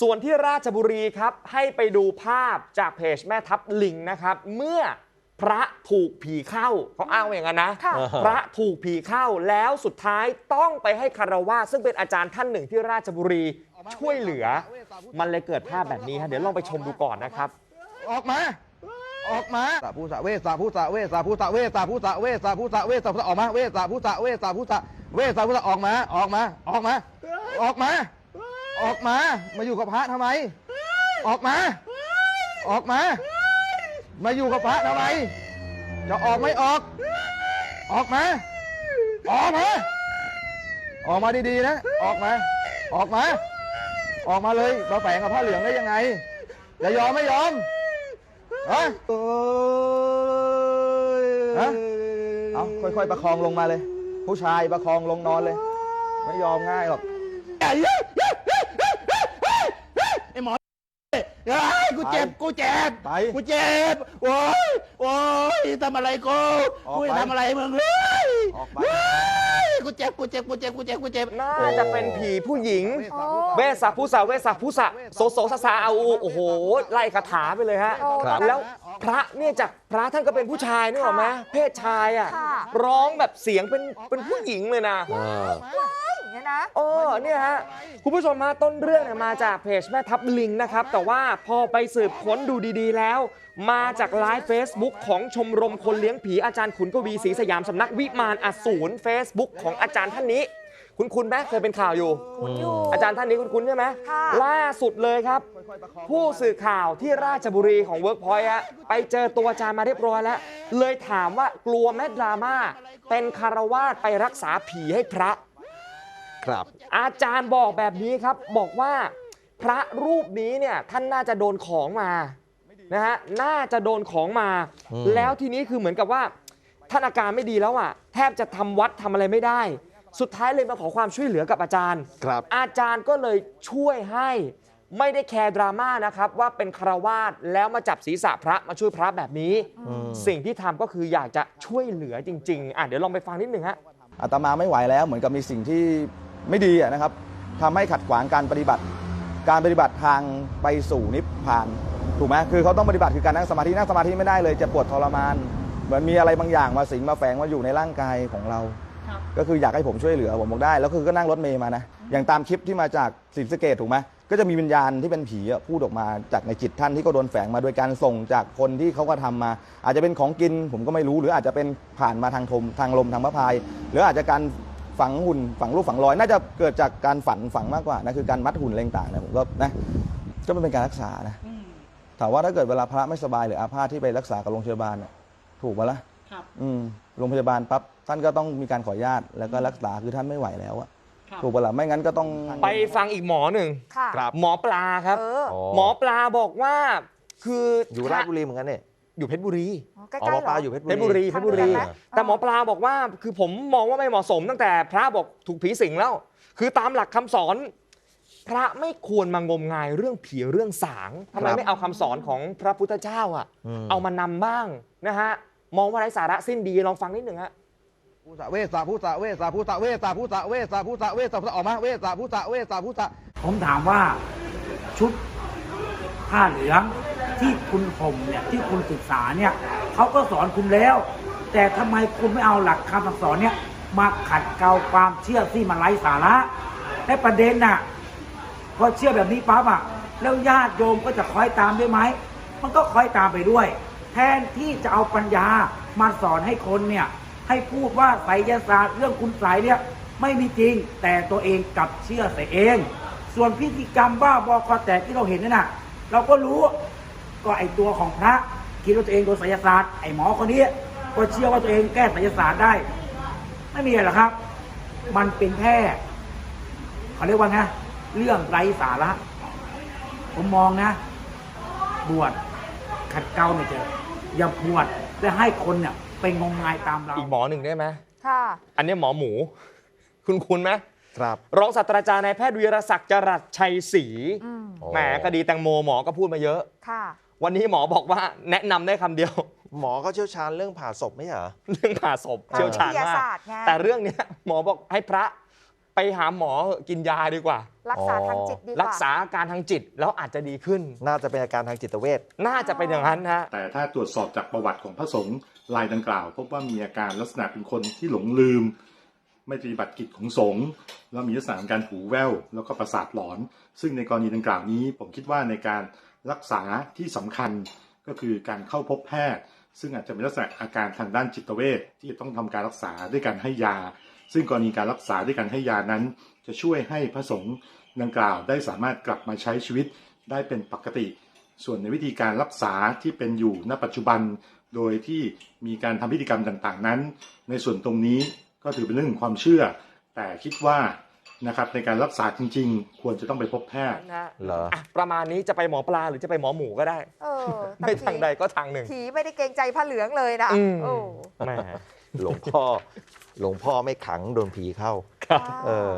ส่วนที่ราชบุรีครับให้ไปดูภาพจากเพจแม่ทับลิงนะครับ เมื่อพระถูกผีเข้าเขาอ้างว่าอย่างนั้นนะ ค่ะพระถูกผีเข้าแล้วสุดท้ายต้องไปให้คารวะซึ่งเป็นอาจารย์ท่านหนึ่งที่ราชบุรีช่วยเหลือ มันเลยเกิดภาพแบบนี้ฮะเดี๋ยวลองไปชมดูก่อนนะครับ ออกมา ออกมาสาภูสะเวสสาภูสะเวสสาภูสะเวสสาภูสะเวสสาภูสะเวสสาภูสะออกมา เวสสาภูสะเวสสาภูสะเวสสาภูสะออกมา ออกมา ออกมา ออกมา ออกมา มาอยู่กับพระทำไม ออกมา ออกมา มาอยู่กับพระทำไม จะออกไม่ออก ออกมา ออกมา ออกมาดีๆนะ ออกมา ออกมา ออกมาเลยมาแฝงกับผ้าเหลืองได้ยังไง จะยอมไม่ยอมฮะฮะเอาค่อยๆประคองลงมาเลย ผู้ชายประคองลงนอนเลย ไม่ยอมง่ายหรอก ไอ้หมอ เฮ้ยกูเจ็บกูเจ็บไปกูเจ็บโอ้ยโอ้ยทำอะไรกูออกกูไป จะทำอะไรมึงเฮ้ยออกไป เฮ้ยกูเจ็บกูเจ็บกูเจ็บกูเจ็บกูเจ็บน่าจะเป็นผีผู้หญิงอ๋อเวสสาภูสาเวสสาภูสะโสโสสสาเอาอูโอ้โห ไล่คาถาไปเลยฮะโอ้ครับ แล้วพระเนี่ยจากพระท่านก็เป็นผู้ชายนึกออกไหมค่ะเพศชายอะ ค่ะ ร้องแบบเสียงเป็นเป็นผู้หญิงเลยนะอย่าง เงี้ยนะ โอ้เนี่ยฮะคุณผู้ชมฮะต้นเรื่องเนี่ยมาจากเพจแม่ทับลิงนะครับ แต่ว่าพอไปสืบค้นดูดีๆแล้ว มาจากไลฟ์ Facebook ของชมรมคนเลี้ยงผีอาจารย์ขุนกวีศรีสยามสำนักวิมานอสูร Facebook ของอาจารย์ท่านนี้ คุณคุณไหมเคยเป็นข่าวอยู่ คุณอยู่ อาจารย์ท่านนี้คุณคุณใช่ไหมค่ะ ล่าสุดเลยครับ ผู้สื่อข่าวที่ราชบุรีของ Workpoint ฮะไปเจอตัวอาจารย์มาเรียบร้อยแล้ว เลยถามว่ากลัวแม่ดราม่าเป็นคารวาสไปรักษาผีให้พระ ครับ อาจารย์บอกแบบนี้ครับ บอกว่าพระรูปนี้เนี่ยท่านน่าจะโดนของมานะฮะน่าจะโดนของมา อืม แล้วทีนี้คือเหมือนกับว่า ท่านอาการไม่ดีแล้วอะแทบจะทำวัดทำอะไรไม่ได้ สุดท้ายเลยมาขอความช่วยเหลือกับอาจารย์ ครับ อาจารย์ก็เลยช่วยให้ไม่ได้แคร์ดราม่านะครับ ว่าเป็นคารวาสแล้วมาจับศีรษะพระมาช่วยพระแบบนี้ สิ่งที่ทำก็คืออยากจะช่วยเหลือจริง ๆ อะเดี๋ยวลองไปฟังนิดหนึ่งฮะ อาตมาไม่ไหวแล้วเหมือนกับมีสิ่งที่ ไม่ดีอะนะครับทำให้ขัดขวางการปฏิบัติ การปฏิบัติทางไปสู่นิพพานถูกไหมคือเขาต้องปฏิบัติคือการนั่งสมาธินั่งสมาธิไม่ได้เลยจะปวดทรมาน เหมือนมีอะไรบางอย่างมาสิงมาแฝงมาอยู่ในร่างกายของเรา ก็คืออยากให้ผมช่วยเหลือผมบอกได้ แล้วคือก็นั่งรถเมย์มานะอย่างตามคลิปที่มาจากศรีสะเกดถูกไหมก็จะมีวิญญาณที่เป็นผีอะพูดออกมาจากในจิตท่านที่ก็โดนแฝงมาโดยการส่งจากคนที่เขาก็ทำมา อาจจะเป็นของกินผมก็ไม่รู้ หรืออาจจะเป็นผ่านมาทางทมทางลมทางพระพาย หรืออาจจะการ ฝังหุ่นฝังรูปฝังรอย น่าจะเกิดจากการฝันฝังมากกว่านะคือการมัดหุ่นอะไรต่างๆนะผมก็นะก็มันเป็นการรักษานะถามว่าถ้าเกิดเวลาพระไม่สบายหรืออาพาธที่ไปรักษากับโรงพยาบาลเนี่ยถูกปะล่ะ ครับอืมโรงพยาบาลปั๊บท่านก็ต้องมีการขออนุญาตแล้วก็รักษาคือท่านไม่ไหวแล้วอะครับ ถูกปะล่ะไม่งั้นก็ต้อง ไปฟังอีกหมอหนึ่งค่ะ ครับ หมอปลาครับ เออ หมอปลาบอกว่าคือออยู่ราชบุรีเหมือนกันเนี่ย อยู่เพชรบุรีอ๋อใกล้อ๋อๆหมอเหรปลาอ อยู่เพชรเพชรบุรีทางเพชรบุรีเดียวกันไหม แต่หมอปลาบอกว่าคือผมมองว่าไม่เหมาะสมตั้งแต่พระบอกถูกผีสิงแล้ว คือตามหลักคำสอน พระไม่ควรมางมงายเรื่องผีเรื่องสางทำไมครับ ไม่เอาคำสอนของพระพุทธเจ้าอะอืมเอามานำบ้างนะฮะมองว่าไร้สาระสิ้นดีลองฟังนิดหนึ่งฮะภูสะเวสสาภูสะเวสสาภูสะเวสสาภูสะเวสสาภูสะเวสสาภูสะออกมาเวสสาภูสะเวสสาภูสะผมถามว่าชุดผ้าเหลือง ที่คุณห่มเนี่ยที่คุณศึกษาเนี่ยเขาก็สอนคุณแล้ว แต่ทำไมคุณไม่เอาหลักคำสอนเนี่ยมาขัดเกลาความเชื่อที่มันไร้สาระและประเด็นน่ะพอเชื่อแบบนี้ปั๊บอะแล้วญาติโยมก็จะคอยตามด้วยไหมมันก็คอยตามไปด้วย แทนที่จะเอาปัญญามาสอนให้คนเนี่ยให้พูดว่าไสยศาสตร์เรื่องคุณไสยเนี่ยไม่มีจริงแต่ตัวเองกลับเชื่อใส่เอง ส่วนพิธีกรรมบ้าบอคอแตกที่เราเห็นนั่นน่ะ เราก็รู้ ก็ไอตัวของพระคิดว่าตัวเองโดนไสยศาสตร์ไอหมอคนนี้ก็เชื่อว่าตัวเองแก้ไสยศาสตร์ได้ ไม่มีอะไรหรอกครับ มันเป็นแค่เขาเรียกว่าไงเรื่องไร้สาระ ผมมองนะ บวชขัดเกลาเนี่ยเจอะอย่าบวชและให้คนเนี่ยไปงมงายตามเรา อีกหมอหนึ่งได้ไหมค่ะ อันนี้หมอหมู คุณคุณไหมครับรองศาสตราจารย์นายแพทย์วีรศักดิ์จรัสชัยศรีอืมโอ้แหมคดีแตงโมหมอก็พูดมาเยอะค่ะ วันนี้หมอบอกว่าแนะนำได้คำเดียว หมอก็เชี่ยวชาญเรื่องผ่าศพไม่ใช่เหรอ เรื่องผ่าศพเชี่ยวชาญวิทยามาศากสตร์ไง แต่เรื่องเนี้ยหมอบอกให้พระไปหาหมอเหอะกินยาดีกว่า รักษาทางจิตดีกว่ารักษาอาการทางจิตแล้วอาจจะดีขึ้น น่าจะเป็นอาการทางจิตเวช น่าจะเป็นอย่างนั้นฮะ แต่ถ้าตรวจสอบจากประวัติของพระสงฆ์รายดังกล่าว พบว่ามีอาการลักษณะเป็นคนที่หลงลืม ไม่ปฏิบัติกิจของสงฆ์แล้วมีลักษณะของการหูแว่วแล้วก็ประสาทหลอน ซึ่งในกรณีดังกล่าวนี้ ผมคิดว่าในการ รักษาที่สำคัญก็คือการเข้าพบแพทย์ ซึ่งอาจจะเป็นลักษณะอาการทางด้านจิตเวชที่จะต้องทำการรักษาด้วยการให้ยา ซึ่งกรณีการรักษาด้วยการให้ยานั้น จะช่วยให้พระสงฆ์ดังกล่าวได้สามารถกลับมาใช้ชีวิตได้เป็นปกติ ส่วนในวิธีการรักษาที่เป็นอยู่ณปัจจุบัน โดยที่มีการทำพิธีกรรมต่างๆนั้น ในส่วนตรงนี้ก็ถือเป็นเรื่องของความเชื่อ แต่คิดว่า นะครับในการรักษาจริง ๆ ควรจะต้องไปพบแพทย์ นะเหรอ อะประมาณนี้จะไปหมอปลาหรือจะไปหมอหมูก็ได้ เออไม่แต่ทางใดก็ทางหนึ่ง ผีไม่ได้เกรงใจผ้าเหลืองเลยนะอืม โอ้แหมหลวงพ่อ หลวงพ่อไม่ขังโดนผีเข้าครับเออ